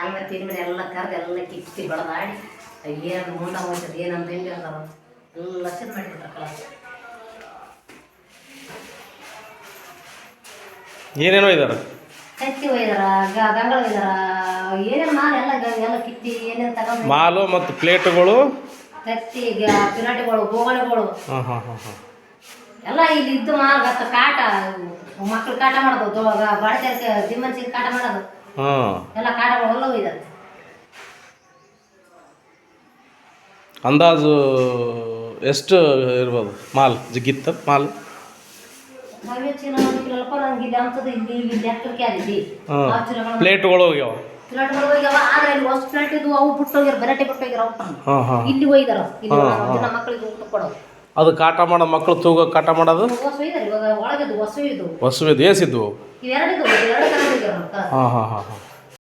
ಎಲ್ಲ ತಿರುಮರಿ ಎಲ್ಲ ಕರೆದು ಎಲ್ಲ ಕಿತ್ತಿ ಬಡದಾಡಿ ಏನು ಮುಂದೆ ಹೋಗ್ತದೆ ಏನಂತ ಹಿಂಗೆ ಅದಾವ ಎಲ್ಲ ಸಿದ್ ಮಾಡಿಬಿಟ್ರೆ ಕಲ ಏನೇನೋ ಇದಾರ? ಕತ್ತಿ ಒಯ್ದಾರ ಗಂಗಳ ಒಯ್ದಾರ ಏನೇನು ಮಾಲ್ ಎಲ್ಲ ಎಲ್ಲ ಕಿತ್ತಿ ಏನೇನು ತಗೊಂಡು ಮಾಲು ಮತ್ತು ಪ್ಲೇಟುಗಳು? ಕತ್ತಿ ಪಿರಾಟಿಗಳು ಗೋಗಳಿಗಳು. ಹಾಂ ಹಾಂ ಹಾಂ ಹಾಂ. ಎಲ್ಲ ಇಲ್ಲಿ ಇದ್ದು ಮಾಲ್ ಕಾಟ ಮಕ್ಳು ಕಾಟ ಮಾಡೋದು ಬಡತನಕ್ಕೆ ದಿಮ್ಮನ್ಸಿಗೆ ಕಾಟ ಮಾಡೋದು. ಹಾಂ. ಎಲ್ಲ ಎಲ್ಲ ಅಂದಾಜು ಎಷ್ಟು ಇರ್ಬೋದು? ಮಾಲ್ ಜಿಗಿತ್ತ ಮಾಲ್? ನಾವೇ ಚೀಲ ನೋಡಿಲ್ಲಪ್ಪ ನಂಗೆ ಇಲ್ಲಿ ಅಂತದ್ದು ಇಲ್ಲಿ ಇಲ್ಲಿ ಲೆಕ್ಕಕ್ಕೆ ಆದಿದ್ದಿ ಹಾಂ. ಆ ಚೀಲಗಳು ಪ್ಲೇಟುಗಳು ಹೋಗ್ಯಾವ? ಪ್ಲೇಟ್ಗಳು ಹೋಗ್ಯಾವ ಆದ್ರೆ ಇಲ್ಲಿ ಹೊಸ ಪ್ಲೇಟ್ ಇದ್ವು ಅವು ಬಿಟ್ಟು ಹೋಗ್ಯಾರ ಬರಟೆ ಬಿಟ್ಟು ಹೋಗ್ಯಾರ ಅವು ಹಾಂ ಹಾಂ. ಇಲ್ಲಿ ಒಯ್ದಾರ ಇಲ್ಲಿ ನಮ್ಮ ಮಕ್ಕಳಿಗೆ ಊಟ ಕೊಡೋದು ಅದು ಕಾಟ ಮಾಡೋ ಮಕ್ಕಳು ತೂಗ ಕಾಟ ಮಾಡೋದು? ಹೊಸ ಒಯ್ದಾರ ಇವಾಗ ಒಳಗಿದ್ದು ಹೊಸ ಇದು ಹೊಸವಿದು ಏಸಿದ್ವು ಇವೆರಡಿದ್ದು ಎರಡು ತರ ಹೋಗ್ಯಾರ ಹಾಂ ಹಾಂ ಹಾಂ ಹಾಂ